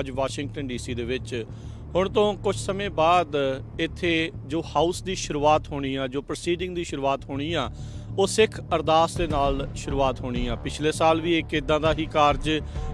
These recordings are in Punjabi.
ਅੱਜ ਵਾਸ਼ਿੰਗਟਨ ਡੀਸੀ ਦੇ ਵਿੱਚ। ਹੁਣ ਤੋਂ ਕੁਝ ਸਮੇਂ ਬਾਅਦ ਇੱਥੇ ਜੋ ਹਾਊਸ ਦੀ ਸ਼ੁਰੂਆਤ ਹੋਣੀ ਆ, ਜੋ ਪ੍ਰੋਸੀਡਿੰਗ ਦੀ ਸ਼ੁਰੂਆਤ ਹੋਣੀ ਆ ਉਹ ਸਿੱਖ ਅਰਦਾਸ ਦੇ ਨਾਲ ਸ਼ੁਰੂਆਤ ਹੋਣੀ ਆ। ਪਿਛਲੇ ਸਾਲ ਵੀ ਇੱਕ ਇਦਾਂ ਦਾ ਹੀ ਕਾਰਜ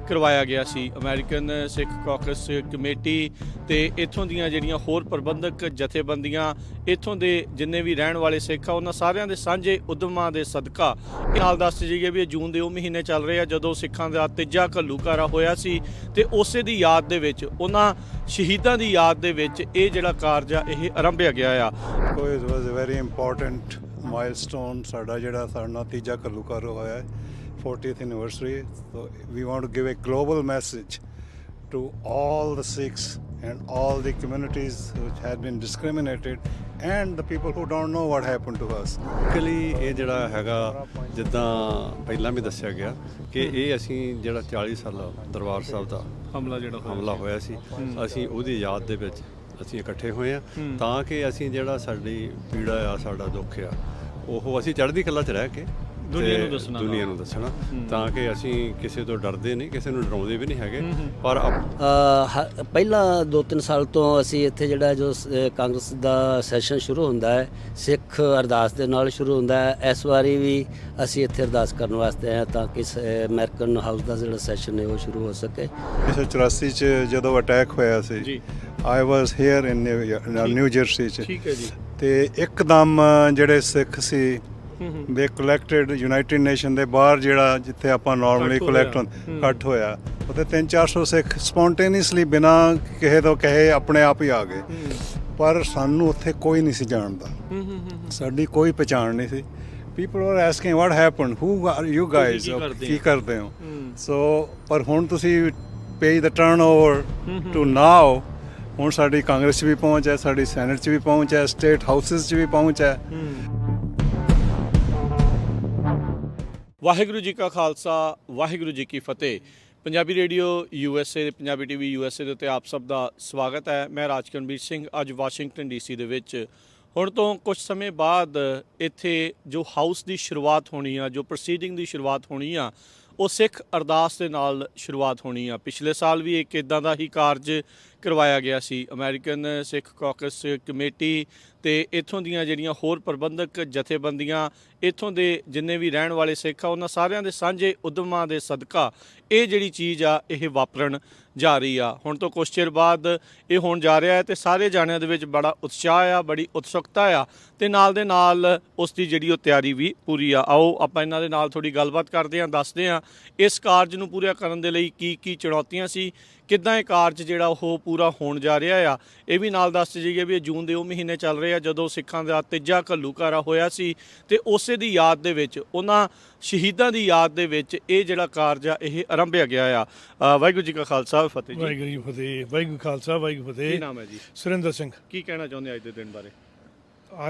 ਕਰਵਾਇਆ ਗਿਆ ਸੀ। ਅਮਰੀਕਨ ਸਿੱਖ ਕਾਂਗਰਸ ਕਮੇਟੀ ਤੇ ਇੱਥੋਂ ਦੀਆਂ ਜਿਹੜੀਆਂ ਹੋਰ ਪ੍ਰਬੰਧਕ ਜਥੇਬੰਦੀਆਂ, ਇੱਥੋਂ ਦੇ ਜਿੰਨੇ ਵੀ ਰਹਿਣ ਵਾਲੇ ਸਿੱਖ ਆ, ਉਹਨਾਂ ਸਾਰਿਆਂ ਦੇ ਸਾਂਝੇ ਉਦਮਾਂ ਦੇ ਸਦਕਾ ਇਹ ਹਾਲ ਦੱਸ ਜਾਈਏ ਵੀ ਇਹ ਜੂਨ ਦੇ ਉਹ ਮਹੀਨੇ ਚੱਲ ਰਹੇ ਆ, ਜਦੋਂ ਸਿੱਖਾਂ ਦਾ ਤੀਜਾ ਘੱਲੂਘਾਰਾ ਹੋਇਆ ਸੀ ਤੇ ਉਸੇ ਦੀ ਯਾਦ ਦੇ ਵਿੱਚ, ਉਹਨਾਂ ਸ਼ਹੀਦਾਂ ਦੀ ਯਾਦ ਦੇ ਵਿੱਚ ਇਹ ਜਿਹੜਾ ਕਾਰਜ ਆ, ਇਹ ਆਰੰਭਿਆ ਗਿਆ ਆ। So it was a very important milestone ਸਾਡਾ ਜਿਹੜਾ ਸਾਡਾ ਤੀਜਾ ਘੱਲੂਘਾਰਾ ਹੋਇਆ ਹੈ 40th anniversary so we want to give a global message to all the Sikhs and all the communities which had been discriminated and the people who don't know what happened to us. Basically ਇਹ ਜਿਹੜਾ ਹੈਗਾ ਜਿੱਦਾਂ ਪਹਿਲਾਂ ਵੀ ਦੱਸਿਆ ਗਿਆ ਕਿ ਇਹ ਅਸੀਂ ਜਿਹੜਾ 40 ਸਾਲ ਦਰਬਾਰ ਸਾਹਿਬ ਦਾ ਹਮਲਾ ਜਿਹੜਾ ਹਮਲਾ ਹੋਇਆ ਸੀ ਅਸੀਂ ਉਹਦੀ ਯਾਦ ਦੇ ਵਿੱਚ ਅਸੀਂ ਇਕੱਠੇ ਹੋਏ ਆ ਤਾਂ ਕਿ ਅਸੀਂ ਜਿਹੜਾ ਸਾਡੀ ਪੀੜਾ ਆ ਸਾਡਾ ਦੁੱਖ ਆ। ਉਹ ਅਸੀਂ ਚੜ੍ਹਦੀ ਕਲਾ 'ਚ ਰਹਿ ਕੇ ਦੁਨੀਆ ਨੂੰ ਦੱਸਣਾ। ਦੁਨੀਆ ਨੂੰ ਦੱਸਣਾ। ਤਾਂ ਕਿ ਅਸੀਂ ਕਿਸੇ ਤੋਂ ਡਰਦੇ ਨਹੀਂ ਕਿਸੇ ਨੂੰ ਡਰਾਉਂਦੇ ਵੀ ਨਹੀਂ ਹੈਗੇ। ਪਰ ਪਹਿਲਾਂ 2-3 ਸਾਲ ਤੋਂ ਅਸੀਂ ਇੱਥੇ ਜਿਹੜਾ ਜੋ ਕਾਂਗਰਸ ਦਾ ਸੈਸ਼ਨ ਸ਼ੁਰੂ ਹੁੰਦਾ ਹੈ ਸਿੱਖ ਅਰਦਾਸ ਦੇ ਨਾਲ ਸ਼ੁਰੂ ਹੁੰਦਾ ਹੈ। ਇਸ ਵਾਰੀ ਵੀ ਅਸੀਂ ਇੱਥੇ ਅਰਦਾਸ ਕਰਨ ਵਾਸਤੇ ਆਏ ਹਾਂ ਤਾਂ ਕਿ ਅਮਰੀਕਨ ਹਾਊਸ ਦਾ ਜਿਹੜਾ ਸੈਸ਼ਨ ਹੈ ਉਹ ਸ਼ੁਰੂ ਹੋ ਸਕੇ। 1984 ਚ ਜਦੋਂ ਅਟੈਕ ਹੋਇਆ ਸੀ ਜੀ। I was here in New Jersey ਚ। ਠੀਕ ਹੈ ਜੀ। ਤੇ ਇੱਕਦਮ ਜਿਹੜੇ ਸਿੱਖ ਸੀ ਦੇ ਕਲੈਕਟਡ ਯੂਨਾਈਟਿਡ ਨੇਸ਼ਨ ਦੇ ਬਾਹਰ ਜਿਹੜਾ ਜਿੱਥੇ ਆਪਾਂ ਨਾਰਮਲੀ ਕਲੈਕਟ। ਇਕੱਠ ਹੋਇਆ। ਉੱਥੇ 3-400 ਸਿੱਖ ਸਪੌਂਟੇਨੀਅਸਲੀ ਬਿਨਾ ਕਿਸੇ ਤੋਂ ਕਹੇ ਆਪਣੇ ਆਪ ਹੀ ਆ ਗਏ। ਪਰ ਸਾਨੂੰ ਉੱਥੇ ਕੋਈ ਨਹੀਂ ਸੀ ਜਾਣਦਾ। ਸਾਡੀ ਕੋਈ ਪਛਾਣ ਨਹੀਂ ਸੀ। People are asking what happened who are you guys ਕੀ ਕਰਦੇ ਹੋ? ਕਰਦੇ ਹੋ? ਸੋ ਪਰ ਹੁਣ ਤੁਸੀਂ ਪੇਜ ਦਾ ਟਰਨ ਓਵਰ ਟੂ ਨਾਓ ਹੁਣ ਸਾਡੀ ਕਾਂਗਰਸ 'ਚ ਵੀ ਪਹੁੰਚ ਹੈ, ਸਾਡੀ ਸੈਨੇਟ 'ਚ ਵੀ ਪਹੁੰਚ ਹੈ, ਸਟੇਟ ਹਾਊਸਸ 'ਚ ਵੀ ਪਹੁੰਚ ਹੈ। ਵਾਹਿਗੁਰੂ ਜੀ ਕਾ ਖਾਲਸਾ, ਵਾਹਿਗੁਰੂ ਜੀ ਕੀ ਫਤਿਹ। Punjabi radio U S A Punjabi TV ਏ ਦੇ ਉੱਤੇ ਆਪ ਸਭ ਦਾ ਸਵਾਗਤ ਹੈ। ਮੈਂ ਰਾਜਕਰਨਵੀਰ ਸਿੰਘ, ਅੱਜ ਵਾਸ਼ਿੰਗਟਨ ਡੀਸੀ ਦੇ ਵਿੱਚ। ਹੁਣ ਤੋਂ ਕੁਝ ਸਮੇਂ ਬਾਅਦ ਇੱਥੇ ਜੋ ਹਾਊਸ ਦੀ ਸ਼ੁਰੂਆਤ ਹੋਣੀ ਆ, ਜੋ ਪ੍ਰੋਸੀਡਿੰਗ ਦੀ ਸ਼ੁਰੂਆਤ ਹੋਣੀ ਆ, ਉਹ ਸਿੱਖ ਅਰਦਾਸ ਦੇ ਨਾਲ ਸ਼ੁਰੂਆਤ ਹੋਣੀ ਆ। ਪਿਛਲੇ ਸਾਲ ਵੀ ਇੱਕ ਇਦਾਂ ਦਾ ਹੀ ਕਾਰਜ ਕਰਵਾਇਆ ਗਿਆ ਸੀ। ਅਮਰੀਕਨ ਸਿੱਖ ਕਾਕਸ ਕਮੇਟੀ ਤੇ ਇੱਥੋਂ ਦੀਆਂ ਜਿਹੜੀਆਂ ਹੋਰ ਪ੍ਰਬੰਧਕ ਜਥੇਬੰਦੀਆਂ, ਇੱਥੋਂ ਦੇ ਜਿੰਨੇ ਵੀ ਰਹਿਣ ਵਾਲੇ ਸਿੱਖ ਆ, ਉਹਨਾਂ ਸਾਰਿਆਂ ਦੇ ਸਾਂਝੇ ਉਦਮਾਂ ਦੇ ਸਦਕਾ ਇਹ ਜਿਹੜੀ ਚੀਜ਼ ਆ, ਇਹ ਵਾਪਰਨ ਜਾ ਰਹੀ ਆ। ਹੁਣ ਤੋਂ ਕੁਝ ਚਿਰ ਬਾਅਦ ਇਹ ਹੋਣ ਜਾ ਰਿਹਾ ਹੈ ਤੇ ਸਾਰੇ ਜਾਣਿਆਂ ਦੇ ਵਿੱਚ ਬੜਾ ਉਤਸ਼ਾਹ ਆ, ਬੜੀ ਉਤਸੁਕਤਾ ਆ ਤੇ ਨਾਲ ਦੇ ਨਾਲ ਉਸ ਦੀ ਜਿਹੜੀ ਉਹ ਤਿਆਰੀ ਵੀ ਪੂਰੀ ਆ। ਆਓ, ਆਪਾਂ ਇਹਨਾਂ ਦੇ ਨਾਲ ਥੋੜੀ ਗੱਲਬਾਤ ਕਰਦੇ ਹਾਂ, ਦੱਸਦੇ ਹਾਂ ਇਸ ਕਾਰਜ ਨੂੰ ਪੂਰਾ ਕਰਨ ਦੇ ਲਈ ਕੀ ਕੀ ਚੁਣੌਤੀਆਂ ਸੀ, ਕਿੱਦਾਂ ਇਹ ਕਾਰਜ ਜਿਹੜਾ ਉਹ ਪੂਰਾ ਹੋਣ ਜਾ ਰਿਹਾ ਆ। ਇਹ ਵੀ ਨਾਲ ਦੱਸ ਜਾਈਏ ਵੀ ਇਹ ਜੂਨ ਦੇ ਉਹ ਮਹੀਨੇ ਚੱਲ ਰਹੇ ਆ ਜਦੋਂ ਸਿੱਖਾਂ ਦਾ ਤੀਜਾ ਘੱਲੂਘਾਰਾ ਹੋਇਆ ਸੀ ਤੇ ਉਸੇ ਦੀ ਯਾਦ ਦੇ ਵਿੱਚ ਉਹਨਾਂ ਸ਼ਹੀਦਾਂ ਦੀ ਯਾਦ ਦੇ ਵਿੱਚ ਇਹ ਜਿਹੜਾ ਕਾਰਜ ਆ ਇਹ ਆਰੰਭਿਆ ਗਿਆ ਆ। ਵਾਹਿਗੁਰੂ ਜੀ ਕਾ ਖਾਲਸਾ ਫਤਿਹ ਜੀ। ਵਾਹਿਗੁਰੂ ਜੀ ਫਤਿਹ ਵਾਹਿਗੁਰੂ ਖਾਲਸਾ ਵਾਹਿਗੁਰੂ ਕੀ ਫਤਿਹ ਨਾਮ ਹੈ ਜੀ? ਸੁਰਿੰਦਰ ਸਿੰਘ। ਕੀ ਕਹਿਣਾ ਚਾਹੁੰਦੇ ਅੱਜ ਦੇ ਦਿਨ ਬਾਰੇ?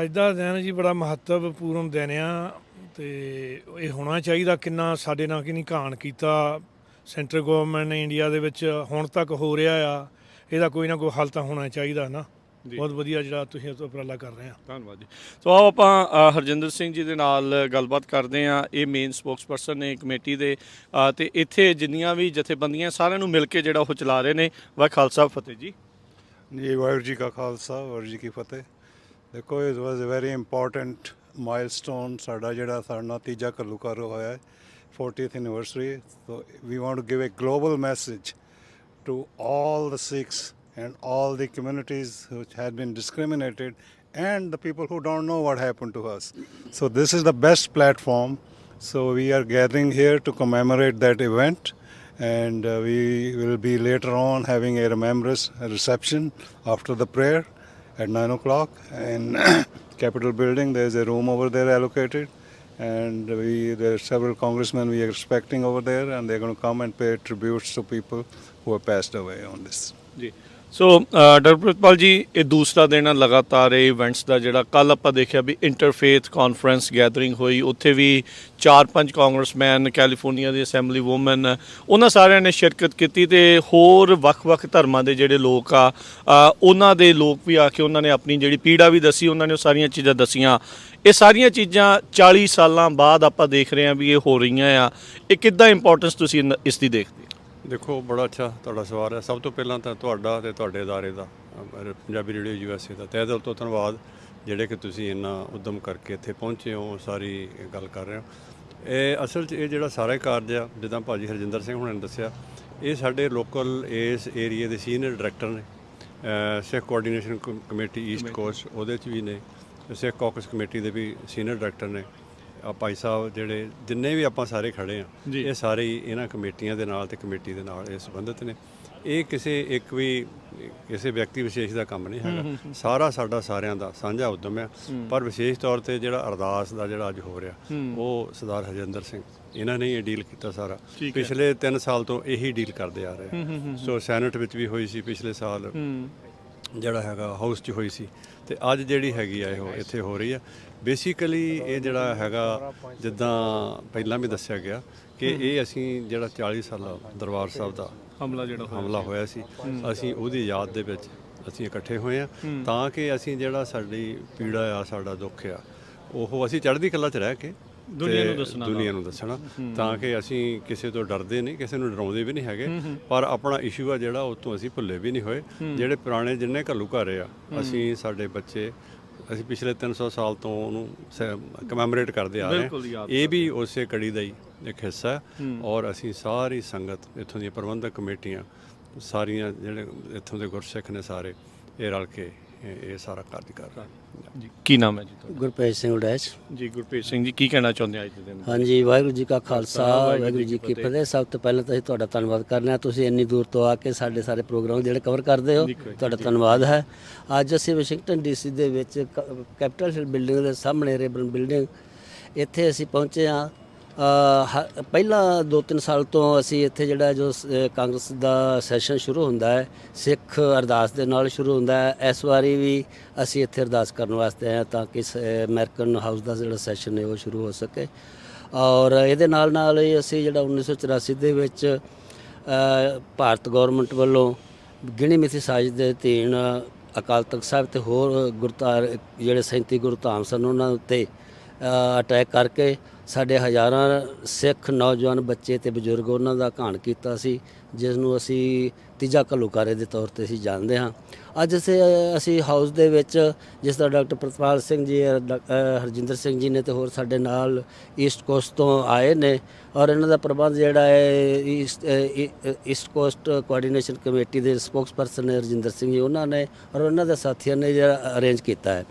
ਅੱਜ ਦਾ ਦਿਨ ਜੀ ਬੜਾ ਮਹੱਤਵਪੂਰਨ ਦਿਨ ਆ ਤੇ ਇਹ ਹੋਣਾ ਚਾਹੀਦਾ ਕਿੰਨਾ ਸਾਡੇ ਨਾਲ ਕਿੰਨੀ ਘਾਣ ਕੀਤਾ। ਸੈਂਟਰ ਗਵਰਨਮੈਂਟ ਨੇ ਇੰਡੀਆ ਦੇ ਵਿੱਚ ਹੁਣ ਤੱਕ ਹੋ ਰਿਹਾ ਆ। ਇਹਦਾ ਕੋਈ ਨਾ ਕੋਈ ਹੱਲ ਤਾਂ ਹੋਣਾ ਚਾਹੀਦਾ ਨਾ। ਬਹੁਤ ਵਧੀਆ ਜਿਹੜਾ ਤੁਸੀਂ ਇਹ ਉਪਰਾਲਾ ਕਰ ਰਹੇ ਆ। ਧੰਨਵਾਦ ਜੀ। ਸੋ ਆਓ ਆਪਾਂ ਅ, ਹਰਜਿੰਦਰ ਸਿੰਘ ਜੀ ਦੇ ਨਾਲ ਗੱਲਬਾਤ ਕਰਦੇ ਆ ਇਹ ਮੇਨ ਸਪੋਕਸਪਰਸਨ ਨੇ ਕਮੇਟੀ ਦੇ ਅ, ਤੇ ਇੱਥੇ ਜਿੰਨੀਆਂ ਵੀ ਜਥੇਬੰਦੀਆਂ ਸਾਰਿਆਂ ਨੂੰ ਮਿਲ ਕੇ ਜਿਹੜਾ ਉਹ ਚਲਾ ਰਹੇ ਨੇ ਵਾ ਖਾਲਸਾ ਫਤਿਹ ਜੀ। ਜੀ ਵਾਹਿਗੁਰੂ ਜੀ ਕਾ ਖਾਲਸਾ ਵਾਹਿਗੁਰੂ ਜੀ ਕੀ ਫਤਿਹ। ਦੇਖੋ it was a very important milestone ਸਾਡਾ ਜਿਹੜਾ ਸਾਡਾ ਤੀਜਾ ਘੱਲੂਘਾਰਾ ਹੋਇਆ ਹੈ 40th anniversary so we want to give a global message to all the Sikhs and all the communities which had been discriminated and the people who don't know what happened to us. So this is the best platform. So we are gathering here to commemorate that event and uh, we will be later on having a remembrance reception after the prayer at 9 o'clock in Capitol building. There's a room over there allocated and we there are several congressmen we are expecting over there and they're going to come and pay tributes to people who have passed away on this. ਜੀ ਸੋ ਡਾਕਟਰ ਪ੍ਰਿਤਪਾਲ ਜੀ ਇਹ ਦੂਸਰਾ ਦਿਨ ਆ, ਲਗਾਤਾਰ ਇਹ ਇਵੈਂਟਸ ਦਾ ਜਿਹੜਾ ਕੱਲ ਆਪਾਂ ਦੇਖਿਆ ਵੀ ਇੰਟਰਫੇਥ ਕਾਨਫਰੰਸ ਗੈਦਰਿੰਗ ਹੋਈ, ਉੱਥੇ ਵੀ ਚਾਰ ਪੰਜ ਕਾਂਗਰਸਮੈਨ ਕੈਲੀਫੋਰਨੀਆ ਦੇ ਅਸੈਂਬਲੀ ਵੂਮਨ ਉਹਨਾਂ ਸਾਰਿਆਂ ਨੇ ਸ਼ਿਰਕਤ ਕੀਤੀ ਤੇ ਹੋਰ ਵੱਖ-ਵੱਖ ਧਰਮਾਂ ਦੇ ਜਿਹੜੇ ਲੋਕ ਆ ਉਹਨਾਂ ਦੇ ਲੋਕ ਵੀ ਆ ਕੇ ਉਹਨਾਂ ਨੇ ਆਪਣੀ ਜਿਹੜੀ ਪੀੜਾ ਵੀ ਦੱਸੀ, ਉਹਨਾਂ ਨੇ ਉਹ ਸਾਰੀਆਂ ਚੀਜ਼ਾਂ ਦੱਸੀਆਂ ਇਹ ਸਾਰੀਆਂ ਚੀਜ਼ਾਂ 40 ਸਾਲਾਂ ਬਾਅਦ ਆਪਾਂ ਦੇਖ ਰਹੇ ਹਾਂ ਵੀ ਇਹ ਹੋ ਰਹੀਆਂ ਆ ਇਹ ਕਿੱਦਾਂ ਇੰਪੋਰਟੈਂਸ ਤੁਸੀਂ ਇਨ- ਇਸ ਦੀ ਦੇਖਦੇ ਹੋ? ਦੇਖੋ ਬੜਾ ਅੱਛਾ ਤੁਹਾਡਾ ਸਵਾਲ ਹੈ। ਸਭ ਤੋਂ ਪਹਿਲਾਂ ਤਾਂ ਤੁਹਾਡਾ ਤੇ ਤੁਹਾਡੇ ਅਦਾਰੇ ਦਾ ਪੰਜਾਬੀ ਰੇਡੀਓ ਯੂਐਸਏ ਦਾ ਤਹਿ ਦਿਲ ਤੋਂ ਧੰਨਵਾਦ ਜਿਹੜੇ ਕਿ ਤੁਸੀਂ ਇੰਨਾ ਉਦਮ ਕਰਕੇ ਇੱਥੇ ਪਹੁੰਚੇ ਹੋ ਸਾਰੀ ਗੱਲ ਕਰ ਰਹੇ ਹੋ। ਇਹ ਅਸਲ 'ਚ ਇਹ ਜਿਹੜਾ ਸਾਰਾ ਕਾਰਜ ਆ ਜਿੱਦਾਂ ਭਾਜੀ ਹਰਜਿੰਦਰ ਸਿੰਘ ਹੁਣਾਂ ਨੇ ਦੱਸਿਆ ਇਹ ਸਾਡੇ ਲੋਕਲ ਇਸ ਏਰੀਆ ਦੇ ਸੀਨੀਅਰ ਡਾਇਰੈਕਟਰ ਨੇ Sikh Coordination com- Committee East Coast ਉਹਦੇ 'ਚ ਵੀ ਨੇ ਸਿੱਖ ਕਾਕਸ ਕਮੇਟੀ ਦੇ ਵੀ ਸੀਨੀਅਰ ਡਾਇਰੈਕਟਰ ਨੇ। ਆ ਭਾਈ ਸਾਹਿਬ ਜਿਹੜੇ ਜਿੰਨੇ ਵੀ ਆਪਾਂ ਸਾਰੇ ਖੜੇ ਆ। ਇਹ ਸਾਰੇ ਹੀ ਇਹਨਾਂ ਕਮੇਟੀਆਂ ਦੇ ਨਾਲ ਤੇ ਕਮੇਟੀ ਦੇ ਨਾਲ ਇਹ ਸੰਬੰਧਿਤ ਨੇ। ਇਹ ਕਿਸੇ ਇੱਕ ਵੀ ਕਿਸੇ ਵਿਅਕਤੀ ਵਿਸ਼ੇਸ਼ ਦਾ ਕੰਮ ਨਹੀਂ ਹੈਗਾ। ਸਾਰਾ ਸਾਡਾ ਸਾਰਿਆਂ ਦਾ ਸਾਂਝਾ ਉਦਮ ਹੈ। ਪਰ ਵਿਸ਼ੇਸ਼ ਤੌਰ ਤੇ ਜਿਹੜਾ ਅਰਦਾਸ ਦਾ ਜਿਹੜਾ ਅੱਜ ਹੋ ਰਿਹਾ ਉਹ ਸਰਦਾਰ ਹਰਜਿੰਦਰ ਸਿੰਘ ਇਹਨਾਂ ਨੇ ਇਹ ਡੀਲ ਕੀਤਾ ਸਾਰਾ। ਪਿਛਲੇ 3 ਸਾਲ ਤੋਂ ਇਹੀ ਡੀਲ ਕਰਦੇ ਆ ਰਹੇ ਸੋ ਸੈਨੇਟ ਵਿੱਚ ਵੀ ਹੋਈ ਸੀ ਪਿਛਲੇ ਸਾਲ। ਜਿਹੜਾ ਹੈਗਾ ਹਾਊਸ 'ਚ ਹੋਈ ਸੀ। ਤੇ ਅੱਜ ਜਿਹੜੀ ਹੈਗੀ ਆ ਇਹ ਇੱਥੇ ਹੋ ਰਹੀ ਆ। ਬੇਸਿਕਲੀ ਇਹ ਜਿਹੜਾ ਹੈਗਾ ਜਿੱਦਾਂ ਪਹਿਲਾਂ ਵੀ ਦੱਸਿਆ ਗਿਆ ਕਿ ਇਹ ਅਸੀਂ ਜਿਹੜਾ 40 ਸਾਲਾ ਦਰਬਾਰ ਸਾਹਿਬ ਦਾ ਹਮਲਾ ਜਿਹੜਾ ਹਮਲਾ ਹੋਇਆ ਸੀ ਅਸੀਂ ਉਹਦੀ ਯਾਦ ਦੇ ਵਿੱਚ ਅਸੀਂ ਇਕੱਠੇ ਹੋਏ ਆ ਤਾਂ ਕਿ ਅਸੀਂ ਜਿਹੜਾ ਸਾਡੀ ਪੀੜਾ ਆ ਸਾਡਾ ਦੁੱਖ ਆ ਉਹ ਅਸੀਂ ਚੜ੍ਹਦੀ ਕਲਾ 'ਚ ਰਹਿ ਕੇ ਦੁਨੀਆ ਨੂੰ ਦੱਸਣਾ ਦੁਨੀਆ ਨੂੰ। ਦੱਸਣਾ। ਤਾਂ ਕਿ ਅਸੀਂ ਕਿਸੇ ਤੋਂ ਡਰਦੇ ਨਹੀਂ ਕਿਸੇ ਨੂੰ ਡਰਾਉਂਦੇ ਵੀ ਨਹੀਂ ਹੈਗੇ। ਪਰ ਆਪਣਾ ਇਸ਼ੂ ਆ ਜਿਹੜਾ ਉਹ ਤੋਂ ਅਸੀਂ ਭੁੱਲੇ ਵੀ ਨਹੀਂ ਹੋਏ। ਜਿਹੜੇ ਪੁਰਾਣੇ ਜਿੰਨੇ ਘੱਲੂ ਘਾਰੇ ਆ ਅਸੀਂ ਸਾਡੇ ਬੱਚੇ ਅਸੀਂ ਪਿਛਲੇ 300 ਸਾਲ ਤੋਂ ਉਹਨੂੰ ਕਮੈਮੋਰੇਟ ਕਰਦੇ ਆ ਰਹੇ ਹਾਂ। ਇਹ ਵੀ ਉਸੇ ਕੜੀ ਦਾ ਹੀ ਇੱਕ ਹਿੱਸਾ ਹੈ। ਔਰ ਅਸੀਂ ਸਾਰੀ ਸੰਗਤ ਇੱਥੋਂ ਦੀਆਂ ਪ੍ਰਬੰਧਕ ਕਮੇਟੀਆਂ ਸਾਰੀਆਂ ਜਿਹੜੇ ਇੱਥੋਂ ਦੇ ਗੁਰਸਿੱਖ ਨੇ ਸਾਰੇ ਇਹ ਰਲ ਕੇ ਇਹ ਇਹ ਸਾਰਾ ਕਾਰਜ ਕਰ ਰਹੇ। ਹਾਂ ਜੀ ਕੀ ਨਾਮ ਹੈ ਜੀ ਤੁਹਾਡਾ? ਗੁਰਪ੍ਰੀਤ ਸਿੰਘ ਉਡੈਚ ਜੀ ਗੁਰਪ੍ਰੀਤ ਸਿੰਘ ਜੀ ਕੀ ਕਹਿਣਾ ਚਾਹੁੰਦੇ ਆ ਅੱਜ ਦੇ ਦਿਨ ਹਾਂਜੀ ਵਾਹਿਗੁਰੂ ਜੀ ਕਾ ਖਾਲਸਾ ਵਾਹਿਗੁਰੂ ਜੀ ਕੀ ਫਤਿਹ। ਸਭ ਤੋਂ ਪਹਿਲਾਂ ਤਾਂ ਅਸੀਂ ਤੁਹਾਡਾ ਧੰਨਵਾਦ ਕਰਨਾ ਹੈ। ਤੁਸੀਂ ਇੰਨੀ ਦੂਰ ਤੋਂ ਆ ਕੇ ਸਾਡੇ ਸਾਰੇ ਪ੍ਰੋਗਰਾਮ ਜਿਹੜੇ ਕਵਰ ਕਰਦੇ ਹੋ ਤੁਹਾਡਾ ਧੰਨਵਾਦ ਹੈ। ਅੱਜ ਅਸੀਂ ਵਾਸ਼ਿੰਗਟਨ ਡੀਸੀ ਦੇ ਵਿੱਚ ਕ- ਕੈਪੀਟਲ ਹਿਲ ਬਿਲਡਿੰਗ ਦੇ ਸਾਹਮਣੇ ਰੇਬਰਨ ਬਿਲਡਿੰਗ ਇੱਥੇ ਅਸੀਂ ਪਹੁੰਚੇ ਹ- ਪਹਿਲਾਂ 2-3 ਸਾਲ ਤੋਂ ਅਸੀਂ ਇੱਥੇ ਜਿਹੜਾ ਜੋ ਕਾਂਗਰਸ ਦਾ ਸੈਸ਼ਨ ਸ਼ੁਰੂ ਹੁੰਦਾ ਹੈ, ਸਿੱਖ ਅਰਦਾਸ ਦੇ ਨਾਲ ਸ਼ੁਰੂ ਹੁੰਦਾ ਹੈ। ਇਸ ਵਾਰੀ ਵੀ ਅਸੀਂ ਇੱਥੇ ਅਰਦਾਸ ਕਰਨ ਵਾਸਤੇ ਆਏ ਹਾਂ ਤਾਂ ਕਿ ਸ- ਅਮਰੀਕਨ ਹਾਊਸ ਦਾ ਜਿਹੜਾ ਸੈਸ਼ਨ ਹੈ ਉਹ ਸ਼ੁਰੂ ਹੋ ਸਕੇ। ਔਰ ਇਹਦੇ ਨਾਲ ਨਾਲ ਹੀ ਅਸੀਂ ਜਿਹੜਾ 1984 ਦੇ ਵਿੱਚ ਭਾਰਤ ਗਵਰਨਮੈਂਟ ਵੱਲੋਂ ਗਿਣੀ ਮਿਥੀ ਸਾਜ ਦੇ ਅਧੀਨ ਅਕਾਲ ਤਖਤ ਸਾਹਿਬ ਤੇ ਹੋਰ ਗੁਰਦਾਰ ਜਿਹੜੇ 37 ਗੁਰਧਾਮ ਸਨ, ਉਹਨਾਂ ਉੱਤੇ ਅਟੈਕ ਕਰਕੇ ਸਾਡੇ ਹਜ਼ਾਰਾਂ ਸਿੱਖ ਨੌਜਵਾਨ ਬੱਚੇ ਤੇ ਬਜ਼ੁਰਗ ਉਹਨਾਂ ਦਾ ਘਾਣ ਕੀਤਾ ਸੀ। ਜਿਸ ਨੂੰ ਅਸੀਂ ਤੀਜਾ ਘੱਲੂਕਾਰੇ ਦੇ ਤੌਰ ਤੇ ਅਸੀਂ ਜਾਣਦੇ ਹਾਂ। ਅੱਜ ਅਸੀਂ ਅਸੀਂ ਹਾਊਸ ਦੇ ਵਿੱਚ ਜਿਸ ਦਾ ਡਾਕਟਰ ਪ੍ਰਤਪਾਲ ਸਿੰਘ ਜੀ ਡਾ- ਹਰਜਿੰਦਰ ਸਿੰਘ ਜੀ ਨੇ ਤੇ ਹੋਰ ਸਾਡੇ ਨਾਲ ਈਸਟ ਕੋਸਟ ਤੋਂ ਆਏ ਨੇ ਔਰ ਇਹਨਾਂ ਦਾ ਪ੍ਰਬੰਧ ਜਿਹੜਾ ਹੈ East East Coast Coordination Committee ਦੇ ਸਪੋਕਸਪਰਸਨ ਨੇ ਹਰਜਿੰਦਰ ਸਿੰਘ ਜੀ, ਉਹਨਾਂ ਨੇ ਔਰ ਉਹਨਾਂ ਦੇ ਸਾਥੀਆਂ ਨੇ ਜਿਹੜਾ ਅਰੇਂਜ ਕੀਤਾ ਹੈ।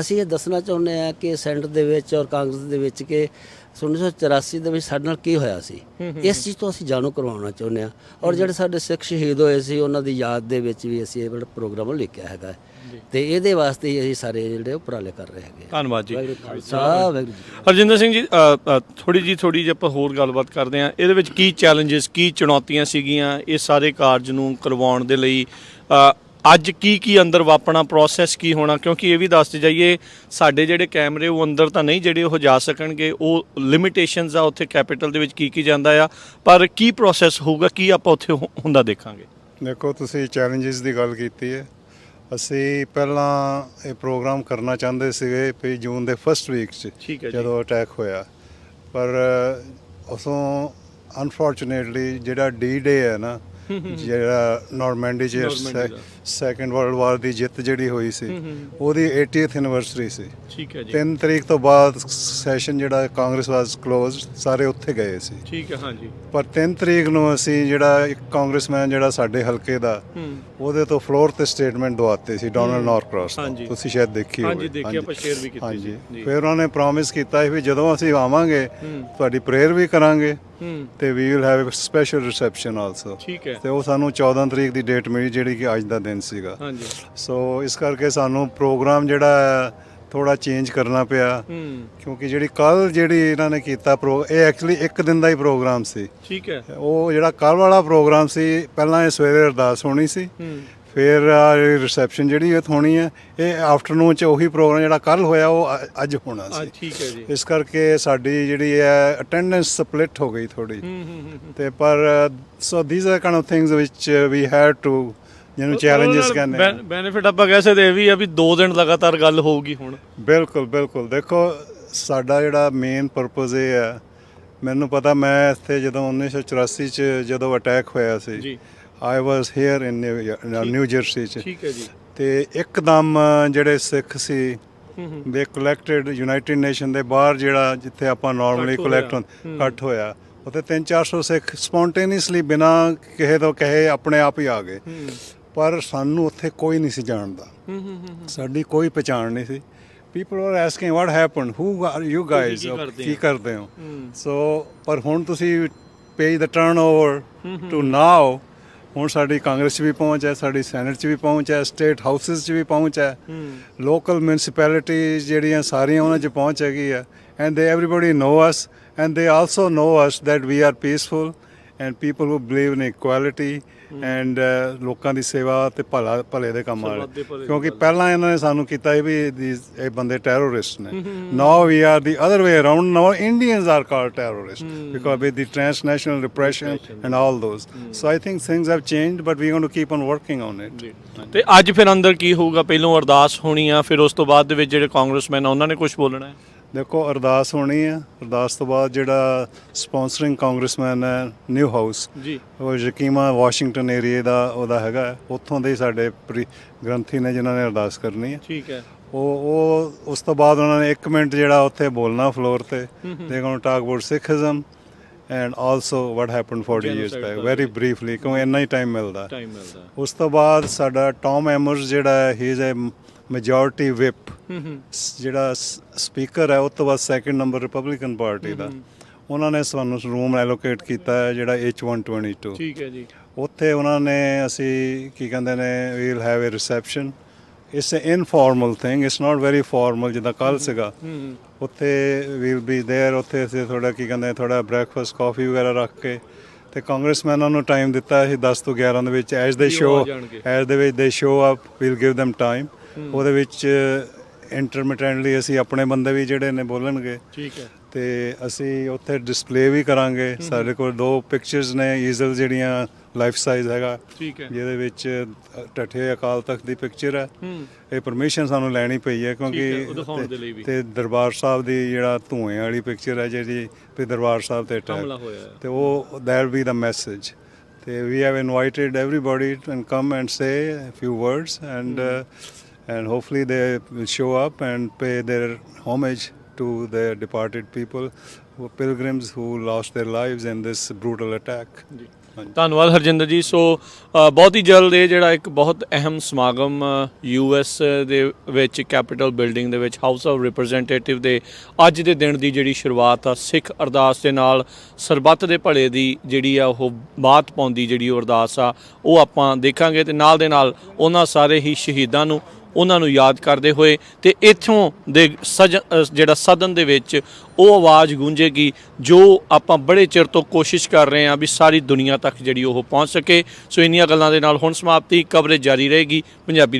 ਅਸੀਂ ਇਹ ਦੱਸਣਾ ਚਾਹੁੰਦੇ ਹਾਂ ਕਿ ਸੈਂਟਰ ਦੇ ਵਿੱਚ ਔਰ ਕਾਂਗਰਸ ਦੇ ਵਿੱਚ ਕਿ 1984 ਦੇ ਵਿੱਚ ਸਾਡੇ ਨਾਲ ਕੀ ਹੋਇਆ ਸੀ? ਇਸ ਚੀਜ਼ ਤੋਂ ਅਸੀਂ ਜਾਣੂ ਕਰਵਾਉਣਾ ਚਾਹੁੰਦੇ ਹਾਂ। ਔਰ ਜਿਹੜੇ ਸਾਡੇ ਸਿੱਖ ਸ਼ਹੀਦ ਹੋਏ ਸੀ ਉਹਨਾਂ ਦੀ ਯਾਦ ਦੇ ਵਿੱਚ ਵੀ ਅਸੀਂ ਇਹ ਵਾਲਾ ਪ੍ਰੋਗਰਾਮ ਲਿਖਿਆ ਹੈਗਾ। ਤੇ ਇਹਦੇ ਵਾਸਤੇ ਹੀ ਅਸੀਂ ਸਾਰੇ ਜਿਹੜੇ ਉਪਰਾਲੇ ਕਰ ਰਹੇ ਹੈਗੇ। ਧੰਨਵਾਦ ਜੀ। ਹਰਜਿੰਦਰ ਸਿੰਘ ਜੀ ਥੋੜੀ ਜੀ ਥੋੜੀ ਜਿਹੀ ਆਪਾਂ ਹੋਰ ਗੱਲਬਾਤ ਕਰਦੇ ਹਾਂ। ਇਹਦੇ ਵਿੱਚ ਕੀ ਚੈਲੰਜਸ ਕੀ ਚੁਣੌਤੀਆਂ ਸੀਗੀਆਂ? ਇਹ ਸਾਰੇ ਕਾਰਜ ਨੂੰ ਕਰਵਾਉਣ ਦੇ ਲਈ ਅੱਜ ਕੀ ਕੀ ਅੰਦਰ ਵਾਪਣਾ ਪ੍ਰੋਸੈਸ ਕੀ ਹੋਣਾ? ਕਿਉਂਕਿ ਇਹ ਵੀ ਦੱਸਦੇ ਜਾਈਏ ਸਾਡੇ ਜਿਹੜੇ ਕੈਮਰੇ ਉਹ ਅੰਦਰ ਤਾਂ ਨਹੀਂ ਜਿਹੜੇ ਉਹ ਜਾ ਸਕਣਗੇ ਉਹ ਲਿਮਿਟੇਸ਼ਨਸ ਆ ਉੱਥੇ ਕੈਪੀਟਲ ਦੇ ਵਿੱਚ ਕੀ ਕੀ ਜਾਂਦਾ ਆ। ਪਰ ਕੀ ਪ੍ਰੋਸੈਸ ਹੋਊਗਾ ਕੀ ਆਪਾਂ ਉੱਥੇ ਹੁੰਦਾ ਦੇਖਾਂਗੇ। ਦੇਖੋ ਤੁਸੀਂ ਚੈਲੰਜਸ ਦੀ ਗੱਲ ਕੀਤੀ ਹੈ। ਅਸੀਂ ਪਹਿਲਾਂ ਇਹ ਪ੍ਰੋਗਰਾਮ ਕਰਨਾ ਚਾਹੁੰਦੇ ਸੀਗੇ ਵੀ ਜੂਨ ਦੇ ਫਸਟ ਵੀਕ 'ਚ। ਜਦੋਂ ਅਟੈਕ ਹੋਇਆ। ਪਰ ਉਸੋਂ ਅਨਫੋਰਚੂਨੇਟਲੀ ਜਿਹੜਾ ਡੀ ਡੇ ਹੈ ਨਾ ਜਿਹੜਾ ਨਾਰਮੈਂਡੀ 'ਚ। ਸੈਕੰਡ ਵਰਲਡ ਵਾਰ ਦੀ ਜਿੱਤ ਜਿਹੜੀ ਹੋਈ ਸੀ ਉਹਦੀ 80th ਐਨਵਰਸਰੀ ਸੀ। ਠੀਕ ਹੈ ਜੀ। 3 ਤਰੀਕ ਤੋਂ ਬਾਅਦ ਸੈਸ਼ਨ ਜਿਹੜਾ ਕਾਂਗਰਸ ਵਾਸ ਕਲੋਜ਼ਡ ਸਾਰੇ ਉੱਥੇ ਗਏ ਸੀ। ਠੀਕ ਹੈ ਹਾਂਜੀ। ਪਰ 3 ਤਰੀਕ ਨੂੰ ਅਸੀਂ ਜਿਹੜਾ ਇੱਕ ਕਾਂਗਰਸਮੈਨ ਜਿਹੜਾ ਸਾਡੇ ਹਲਕੇ ਦਾ ਹੂੰ। ਉਹਦੇ ਤੋਂ ਫਲੋਰ ਤੇ ਸਟੇਟਮੈਂਟ ਦਵਾਤੇ ਸੀ ਡੋਨਲਡ ਨਾਰਕ੍ਰਾਸ। ਤੁਸੀਂ ਸ਼ਾਇਦ ਦੇਖੀ ਹੋਵੇ। ਹਾਂਜੀ ਦੇਖੀ ਆਪਾਂ ਸ਼ੇਅਰ ਵੀ ਕੀਤੀ ਸੀ। ਜੀ। ਫਿਰ ਉਹਨਾਂ ਨੇ ਪ੍ਰੋਮਿਸ ਕੀਤਾ ਸੀ ਵੀ ਜਦੋਂ ਅਸੀਂ ਆਵਾਂਗੇ ਹੂੰ। ਤੁਹਾਡੀ ਪ੍ਰੇਅਰ ਵੀ ਕਰਾਂਗੇ। ਹੂੰ ਤੇ we will have a special reception also ਠੀਕ ਹੈ। ਤੇ ਉਹ ਸਾਨੂੰ 14 ਤਰੀਕ ਦੀ ਡੇਟ ਮਿਲੀ ਜਿਹੜੀ ਕਿ ਅੱਜ ਦਾ ਦਿਨ ਸੀਗਾ। ਹਾਂਜੀ। ਸੋ ਇਸ ਕਰਕੇ ਸਾਨੂੰ ਪ੍ਰੋਗਰਾਮ ਜਿਹੜਾ ਥੋੜਾ ਚੇਂਜ ਕਰਨਾ ਪਿਆ। ਹੂੰ। ਕਿਉਂਕਿ ਜਿਹੜੀ ਕੱਲ ਜਿਹੜੀ ਇਹਨਾਂ ਨੇ ਕੀਤਾ ਪ੍ਰੋ ਇਹ ਐਕਚੁਅਲੀ ਇੱਕ ਦਿਨ ਦਾ ਹੀ ਪ੍ਰੋਗਰਾਮ ਸੀ। ਠੀਕ ਹੈ। ਉਹ ਜਿਹੜਾ ਕੱਲ ਵਾਲਾ ਪ੍ਰੋਗਰਾਮ ਸੀ ਪਹਿਲਾਂ ਇਹ ਸਵੇਰੇ ਅਰਦਾਸ ਹੋਣੀ ਸੀ। ਫਿਰ ਰਿਸੈਪਸ਼ਨ ਜਿਹੜੀ ਇਹ ਹੋਣੀ ਹੈ ਇਹ ਆਫਟਰਨੂਨ ਚ ਉਹੀ ਪ੍ਰੋਗਰਾਮ ਜਿਹੜਾ ਕੱਲ ਹੋਇਆ ਉਹ ਅ- ਅੱਜ ਹੋਣਾ ਸੀ। ਠੀਕ ਹੈ ਜੀ। ਇਸ ਕਰਕੇ ਸਾਡੀ ਜਿਹੜੀ ਹੈ ਅਟੈਂਡੈਂਸ ਸਪਲਿਟ ਹੋ ਗਈ ਥੋੜੀ। ਤੇ ਪਰ so these are kind of things which we had to ਜਿਹਨੂੰ ਚੈਲੰਜਸ ਕਹਿੰਦੇ ਆ। ਬੈਨੀਫਿਟ ਆਪਾਂ ਕਹਿ ਸਕਦੇ ਇਹ ਵੀ ਆ ਵੀ 2 ਦਿਨ ਲਗਾਤਾਰ ਗੱਲ ਹੋਊਗੀ ਹੁਣ। ਬਿਲਕੁਲ ਬਿਲਕੁਲ। ਦੇਖੋ ਸਾਡਾ ਜਿਹੜਾ ਮੇਨ ਪਰਪਸ ਇਹ ਹੈ ਮੈਨੂੰ ਪਤਾ ਮੈਂ ਇੱਥੇ ਜਦੋਂ 1984 ਚ ਜਦੋਂ ਅਟੈਕ ਹੋਇਆ ਸੀ ਜੀ। I was here in New Jersey ਚ। ਠੀਕ ਹੈ ਜੀ। ਤੇ ਇੱਕਦਮ ਜਿਹੜੇ ਸਿੱਖ ਸੀ ਦੇ ਕਲੈਕਟਡ ਯੂਨਾਈਟਿਡ ਨੇਸ਼ਨ ਦੇ ਬਾਹਰ ਜਿਹੜਾ ਜਿੱਥੇ ਆਪਾਂ ਨਾਰਮਲੀ ਕਲੈਕਟ ਹੋਇਆ। ਇਕੱਠ ਹੋਇਆ। ਉੱਥੇ 3-400 ਸਿੱਖ ਸਪੌਂਟੇਨੀਅਸਲੀ ਬਿਨਾ ਕਿਸੇ ਤੋਂ ਕਹੇ ਆਪਣੇ ਆਪ ਹੀ ਆ ਗਏ। ਪਰ ਸਾਨੂੰ ਉੱਥੇ ਕੋਈ ਨਹੀਂ ਸੀ ਜਾਣਦਾ। ਸਾਡੀ ਕੋਈ ਪਛਾਣ ਨਹੀਂ ਸੀ। People are asking what happened who are you guys ਕੀ ਕਰਦੇ ਹੋ? ਸੋ ਪਰ ਹੁਣ ਤੁਸੀਂ ਪੇਜ ਦਾ ਟਰਨ ਓਵਰ ਟੂ ਨਾਓ ਹੁਣ ਸਾਡੀ ਕਾਂਗਰਸ 'ਚ ਵੀ ਪਹੁੰਚ ਹੈ ਸਾਡੀ ਸੈਨੇਟ 'ਚ ਵੀ ਪਹੁੰਚ ਹੈ ਸਟੇਟ ਹਾਊਸਸ 'ਚ ਵੀ ਪਹੁੰਚ ਹੈ। ਲੋਕਲ ਮਿਊਨਿਸਪੈਲਿਟੀਜ਼ ਜਿਹੜੀਆਂ ਸਾਰੀਆਂ ਉਹਨਾਂ 'ਚ ਪਹੁੰਚ ਹੈਗੀ ਆ and they everybody know us and they also know us that we are peaceful and people who believe in equality and ਲੋਕਾਂ ਦੀ ਸੇਵਾ ਤੇ ਭਲਾ ਭਲੇ ਦੇ ਕੰਮ ਵਾਲੇ। ਕਿਉਂਕਿ। ਪਹਿਲਾਂ ਇਹਨਾਂ ਨੇ ਸਾਨੂੰ ਕੀਤਾ ਸੀ ਵੀ ਇਹ ਬੰਦੇ ਟੈਰਰਿਸਟ ਨੇ। Now we are the other way around now Indians are called terrorist because with the transnational repression and all those so I think things have changed but we going to keep on working on it ਤੇ ਅੱਜ ਫਿਰ ਅੰਦਰ ਕੀ ਹੋਊਗਾ? ਪਹਿਲੋਂ ਅਰਦਾਸ ਹੋਣੀ ਆ ਫਿਰ ਉਸ ਤੋਂ ਬਾਅਦ ਦੇ ਵਿੱਚ ਜਿਹੜੇ ਕਾਂਗਰਸਮੈਨ ਆ ਉਹਨਾਂ ਨੇ ਕੁਝ ਬੋਲਣਾ ਹੈ? ਦੇਖੋ ਅਰਦਾਸ ਹੋਣੀ ਹੈ ਅਰਦਾਸ ਤੋਂ ਬਾਅਦ ਜਿਹੜਾ ਸਪਾਂਸਰਿੰਗ ਕਾਂਗਰਸਮੈਨ ਹੈ ਨਿਊ ਹਾਊਸ ਜੀ। ਉਹ ਯਕੀਮਾ ਵਾਸ਼ਿੰਗਟਨ ਏਰੀਆ ਦਾ ਉਹਦਾ ਹੈਗਾ ਹੈ। ਉੱਥੋਂ ਦੇ ਹੀ ਸਾਡੇ ਗ੍ਰੰਥੀ ਨੇ ਜਿਨ੍ਹਾਂ ਨੇ ਅਰਦਾਸ ਕਰਨੀ ਹੈ ਠੀਕ ਹੈ। ਉਹ ਉਹ ਉਸ ਤੋਂ ਬਾਅਦ ਉਹਨਾਂ ਨੇ 1 ਮਿੰਟ ਜਿਹੜਾ ਉੱਥੇ ਬੋਲਣਾ ਫਲੋਰ ਤੇ। They going talk about Sikhism and also what happened 40 years back. Very briefly ਕਿਉਂ ਇੰਨਾ ਹੀ ਟਾਈਮ ਮਿਲਦਾ। ਟਾਈਮ ਮਿਲਦਾ। ਉਸ ਤੋਂ ਬਾਅਦ ਸਾਡਾ ਟੌਮ ਐਮਰਸ ਜਿਹੜਾ ਹੀ ਇਜ਼ ਅ ਮੈਜੋਰਟੀ ਵਿਪ ਹੂੰ ਹੂੰ ਜਿਹੜਾ ਸਪੀਕਰ ਹੈ ਉਹ ਤੋਂ ਬਾਅਦ ਸੈਕੰਡ ਨੰਬਰ ਰਿਪਬਲਿਕਨ ਪਾਰਟੀ ਦਾ ਉਹਨਾਂ ਨੇ ਸਾਨੂੰ ਰੂਮ ਐਲੋਕੇਟ ਕੀਤਾ ਹੈ ਜਿਹੜਾ H122 ਠੀਕ ਹੈ ਜੀ ਉੱਥੇ ਉਹਨਾਂ ਨੇ ਅਸੀਂ ਕੀ ਕਹਿੰਦੇ ਨੇ we'll have a reception it's a informal thing it's not very formal ਜਿੱਦਾਂ ਕੱਲ ਸੀਗਾ ਹੂੰ ਉੱਥੇ ਵੀਲ ਬੀ देयर ਉੱਥੇ ਅਸੀਂ ਥੋੜਾ ਕੀ ਕਹਿੰਦੇ ਥੋੜਾ ਬ੍ਰੈਕਫਾਸਟ ਕਾਫੀ ਵਗੈਰਾ ਰੱਖ ਕੇ ਤੇ ਕਾਂਗਰਸਮੈਨਾਂ ਨੂੰ ਟਾਈਮ ਦਿੱਤਾ ਸੀ 10 ਤੋਂ 11 ਦੇ ਵਿੱਚ ਐਜ਼ ਦੇ ਵੀ ਉਹ ਸ਼ੋ ਆ ਜਾਣਗੇ। ਐਜ਼ ਦੇ ਵਿੱਚ ਦੇ show up we'll give them time ਉਹਦੇ ਵਿੱਚ ਇੰਟਰਮਿਟੈਂਟਲੀ ਅਸੀਂ ਆਪਣੇ ਬੰਦੇ ਵੀ ਜਿਹੜੇ ਨੇ ਬੋਲਣਗੇ। ਠੀਕ ਹੈ। ਤੇ ਅਸੀਂ ਉੱਥੇ ਡਿਸਪਲੇ ਵੀ ਕਰਾਂਗੇ। ਸਾਡੇ ਕੋਲ ਦੋ ਪਿਕਚਰਸ ਨੇ ਈਜ਼ਲ ਜਿਹੜੀਆਂ ਲਾਈਫ ਸਾਈਜ਼ ਹੈਗਾ। ਠੀਕ ਹੈ। ਜਿਹਦੇ ਵਿੱਚ ਠੱਠੇ ਅਕਾਲ ਤਖਤ ਦੀ ਪਿਕਚਰ ਹੈ। ਇਹ ਪਰਮਿਸ਼ਨ ਸਾਨੂੰ ਲੈਣੀ ਪਈ ਹੈ ਕਿਉਂਕਿ। ਤੇ ਦਰਬਾਰ ਸਾਹਿਬ ਦੀ ਜਿਹੜਾ ਧੂਏ ਵਾਲੀ ਪਿਕਚਰ ਹੈ ਜਿਹੜੀ ਵੀ ਦਰਬਾਰ ਸਾਹਿਬ ਤੇ ਅਟੈਕ। ਤੇ ਉਹ ਦੈਟ ਬੀ ਦਾ ਮੈਸੇਜ ਤੇ we have invited everybody to come and say few words and and hopefully they will show up and pay their homage to their departed people, who pilgrims who lost their lives in this brutal attack. ਧੰਨਵਾਦ ਹਰਜਿੰਦਰ ਜੀ। ਸੋ ਬਹੁਤ ਹੀ ਜਲਦ ਇਹ ਜਿਹੜਾ ਇੱਕ ਬਹੁਤ ਅਹਿਮ ਸਮਾਗਮ ਯੂ ਯੂਐਸ ਦੇ ਵਿੱਚ ਕੈਪੀਟਲ ਬਿਲਡਿੰਗ ਦੇ ਵਿੱਚ ਹਾਊਸ ਆਫ ਰਿਪਰੈਜ਼ੈਂਟੇਟਿਵ ਦੇ ਅੱਜ ਦੇ ਦਿਨ ਦੀ ਜਿਹੜੀ ਸ਼ੁਰੂਆਤ ਆ ਸਿੱਖ ਅਰਦਾਸ ਦੇ ਨਾਲ ਸਰਬੱਤ ਦੇ ਭਲੇ ਦੀ ਜਿਹੜੀ ਆ ਉਹ ਬਾਤ ਪਾਉਂਦੀ ਜਿਹੜੀ ਉਹ ਅਰਦਾਸ ਆ ਉਹ ਆਪਾਂ ਦੇਖਾਂਗੇ ਤੇ ਨਾਲ ਦੇ ਨਾਲ ਉਹਨਾਂ ਸਾਰੇ ਹੀ ਸ਼ਹੀਦਾਂ ਨੂੰ ਉਹਨਾਂ ਨੂੰ ਯਾਦ ਕਰਦੇ ਹੋਏ ਤੇ ਇੱਥੋਂ ਦੇ ਸਜ ਜਿਹੜਾ ਸਦਨ ਦੇ ਵਿੱਚ ਉਹ ਆਵਾਜ਼ ਗੂੰਜੇਗੀ, ਜੋ ਆਪਾਂ ਬੜੇ ਚਿਰ ਤੋਂ ਕੋਸ਼ਿਸ਼ ਕਰ ਰਹੇ ਹਾਂ ਵੀ ਸਾਰੀ ਦੁਨੀਆ ਤੱਕ ਜਿਹੜੀ ਉਹ ਪਹੁੰਚ ਸਕੇ। ਸੋ ਇੰਨੀਆਂ ਗੱਲਾਂ ਦੇ ਨਾਲ ਹੁਣ ਸਮਾਪਤੀ, ਕਵਰੇਜ ਜਾਰੀ ਰਹੇਗੀ। ਪੰਜਾਬੀ